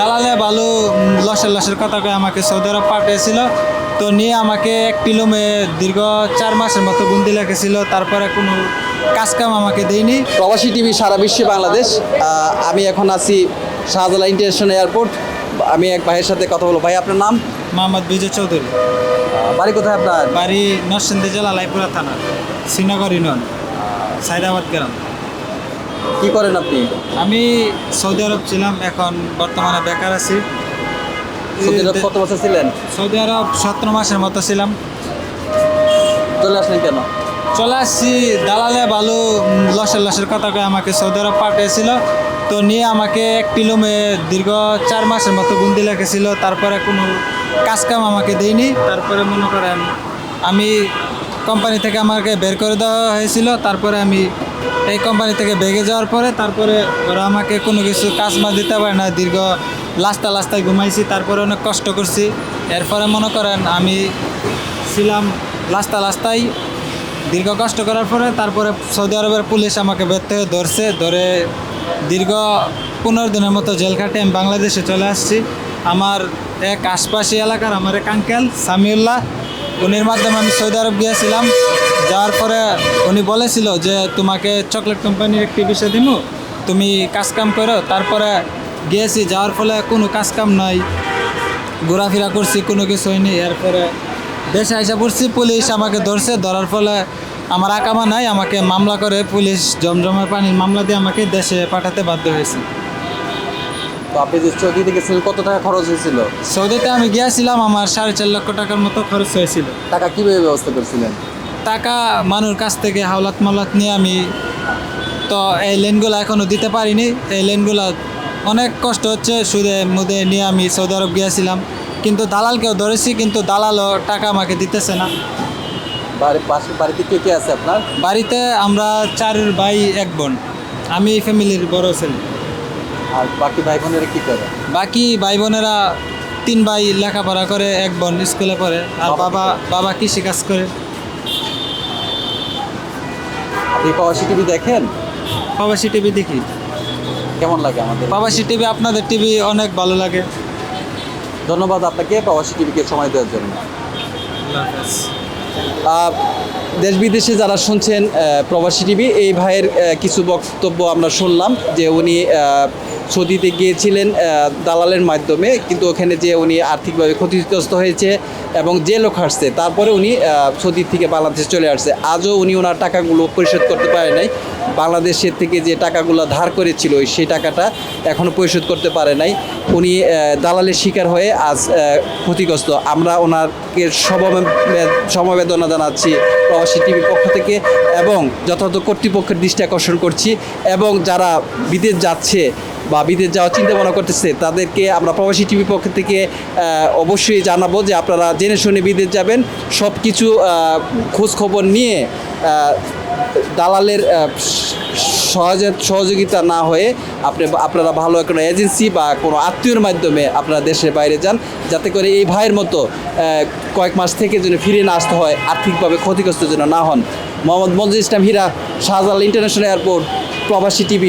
দালালে ভালো লসের লসের কথা কয়ে আমাকে সৌদি আরব পাঠিয়েছিল। তো নিয়ে আমাকে এক কিলোমে দীর্ঘ চার মাসের মতো গুন্দি লেগেছিল তারপরে কোনো কাজ কাম আমাকে দেয়নি। প্রবাসী টিভি সারা বিশ্বে বাংলাদেশ। আমি এখন আছি শাহজালাল ইন্টারন্যাশনাল এয়ারপোর্ট। আমি এক ভাইয়ের সাথে কথা বলব। ভাই আপনার নাম? মোহাম্মদ বিজয় চৌধুরী। বাড়ি কোথায় আপনার? বাড়ি নরসিংদী জেলা লাইপুরা থানা শ্রীনগর ইউনিয়ন সাইদাবাদ গ্রাম। কি করেন আপনি? আমি সৌদি আরব ছিলাম এখন বর্তমানে বেকার আছি। সৌদি আরব কত বছর ছিলেন? সৌদি আরব সতেরো মাসের মতো ছিলাম। চলে আসলেন কেন? চলে আসছি দালালে ভালো লসের লসের কথা কয়ে আমাকে সৌদি আরব পাঠিয়েছিল। তো নিয়ে আমাকে এক কিলোমে দীর্ঘ চার মাসের মতো গুন্দি লেগেছিল। তারপরে কোনো কাজ কাম আমাকে দেয়নি। তারপরে মনে করেন আমি কোম্পানি থেকে আমাকে বের করে দেওয়া হয়েছিল। তারপরে আমি এই কোম্পানি থেকে বেগে যাওয়ার পরে তারপরে ওরা আমাকে কোনো কিছু কাজ মাছ দিতে পারে না, দীর্ঘ লাস্তা লাস্তায় ঘুমাইছি, তারপরে অনেক কষ্ট করছি। এরপরে মনে করেন আমি ছিলাম লাস্তা লাস্তায়। দীর্ঘ কষ্ট করার পরে তারপরে সৌদি আরবের পুলিশ আমাকে বের থেকে ধরছে, ধরে দীর্ঘ পনেরো দিনের মতো জেল খাটে আমি বাংলাদেশে চলে আসছি। আমার এক আশপাশি এলাকার আমার এক আঙ্কেল সামিউল্লাহ উনির মাধ্যমে আমি সৌদি আরব গিয়েছিলাম। যাওয়ার পরে উনি বলেছিল যে, তোমাকে চকলেট কোম্পানির একটি বিষয় দিব তুমি কাজকাম করো। তারপরে গিয়েছি। যাওয়ার ফলে কোনো কাজকাম নাই। ঘোরাফেরা করছি, কোনো কিছু হয়নি এরপরে দেশে এসে পড়ছি। পুলিশ আমাকে ধরছে। ধরার ফলে আমার আকামা নাই। আমাকে মামলা করে পুলিশ জমজমের পানির মামলা দিয়ে আমাকে দেশে পাঠাতে বাধ্য হয়েছে। তো আপনি যে সৌদিতে গেছিলেন কত টাকা খরচ হয়েছিল? সৌদিতে আমি গিয়েছিলাম আমার সাড়ে চার লক্ষ টাকার মতো খরচ হয়েছিল। টাকা কীভাবে ব্যবস্থা করছিলেন? টাকা মানুষ কাছ থেকে হাওলাত মাওলাত নিয়ে আমি তো এই লেনগুলো এখনও দিতে পারিনি। এই লেনগুলো অনেক কষ্ট হচ্ছে সুদে মুদে নিয়ে আমি সৌদি আরব গিয়েছিলাম। কিন্তু দালালকেও ধরেছি কিন্তু দালালও টাকা আমাকে দিতেছে না। বাড়িতে কে কে আছে আপনার? বাড়িতে আমরা চার ভাই এক বোন। আমি ফ্যামিলির বড় ছেলে। আর বাকি ভাই বোনেরা কি করে? বাকি ভাই বোনেরা তিন ভাই লেখাপড়া করে এক বোন স্কুলে পড়ে আর বাবা বাবা কৃষি কাজ করে। আপনি প্রবাসী টিভি দেখেন? প্রবাসী টিভি দেখি। কেমন লাগে আমাদের? প্রবাসী টিভি আপনাদের টিভি অনেক ভালো লাগে। ধন্যবাদ আপনাকে প্রবাসী টিভিকে সময় দেওয়ার জন্য। দেশ বিদেশে যারা শুনছেন প্রবাসী টিভি এই ভাইয়ের কিছু বক্তব্য আমরা শুনলাম যে উনি সৌদিতে গিয়েছিলেন দালালের মাধ্যমে, কিন্তু ওখানে যে উনি আর্থিকভাবে ক্ষতিগ্রস্ত হয়েছে এবং যে লোক আসছে, তারপরে উনি সৌদি থেকে বাংলাদেশ চলে আসছে। আজও উনি ওনার টাকাগুলো পরিশোধ করতে পারে নাই। বাংলাদেশের থেকে যে টাকাগুলো ধার করেছিল, সেই টাকাটা এখনও পরিশোধ করতে পারে নাই। উনি দালালের শিকার হয়ে আজ ক্ষতিগ্রস্ত। আমরা ওনাকে সমবে- সমবেদনা জানাচ্ছি প্রবাসী টিভির পক্ষ থেকে এবং যথাযথ কর্তৃপক্ষের দৃষ্টি আকর্ষণ করছি এবং যারা বিদেশ যাচ্ছে বা বিদেশ যাওয়ার চিন্তা ভাবনা করতেছে, তাদেরকে আমরা প্রবাসী টিভির পক্ষ থেকে অবশ্যই জানাব যে আপনারা জেনে শুনে বিদেশ যাবেন। সব কিছু খোঁজ খবর নিয়ে দালালের সহযোগিতা না হয়ে আপনি, আপনারা ভালো কোনো এজেন্সি বা কোনো আত্মীয়র মাধ্যমে আপনারা দেশের বাইরে যান, যাতে করে এই ভাইয়ের মতো কয়েক মাস থেকে যেন ফিরে না আসতে হয়, আর্থিকভাবে ক্ষতিগ্রস্ত যেন না হন। Mohammad Manzur Islam Hira, Shahjalal international airport, Probashi TV.